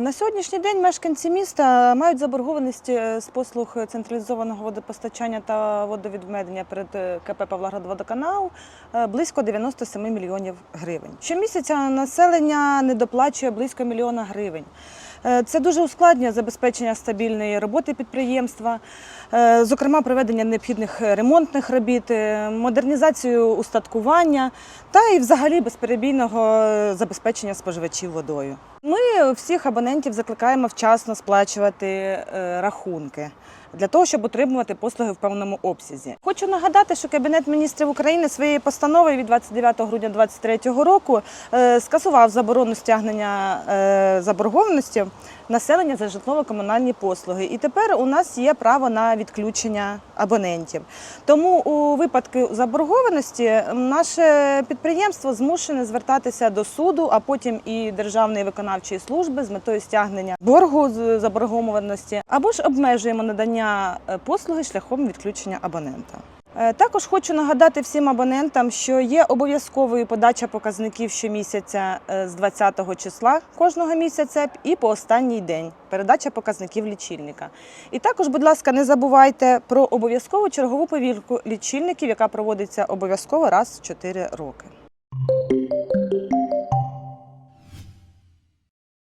На сьогоднішній день мешканці міста мають заборгованість е, з послуг централізованого водопостачання та водовідведення перед е, КП Павлоградводоканал е, близько 97 мільйонів гривень. Щомісяця населення не доплачує близько мільйона гривень. Це дуже ускладнює забезпечення стабільної роботи підприємства, зокрема проведення необхідних ремонтних робіт, модернізацію устаткування та і взагалі безперебійного забезпечення споживачів водою. Ми всіх абонентів закликаємо вчасно сплачувати е, рахунки. Для того щоб отримувати послуги в певному обсязі, хочу нагадати, що Кабінет міністрів України своєю постановою від 29 грудня 2023 року е, скасував заборону стягнення е, заборгованості населення за житлово-комунальні послуги. І тепер у нас є право на відключення абонентів. Тому у випадку заборгованості наше підприємство змушене звертатися до суду, а потім і Державної виконавчої служби з метою стягнення боргу з заборгованості, або ж обмежуємо надання е, послуги шляхом відключення абонента. Е, Також хочу нагадати всім абонентам, що є обов'язковою подача показників щомісяця е, з 20 числа кожного місяця і по останній день передача показників лічильника. І також, будь ласка, не забувайте про обов'язкову чергову повірку лічильників, яка проводиться обов'язково раз в 4 роки.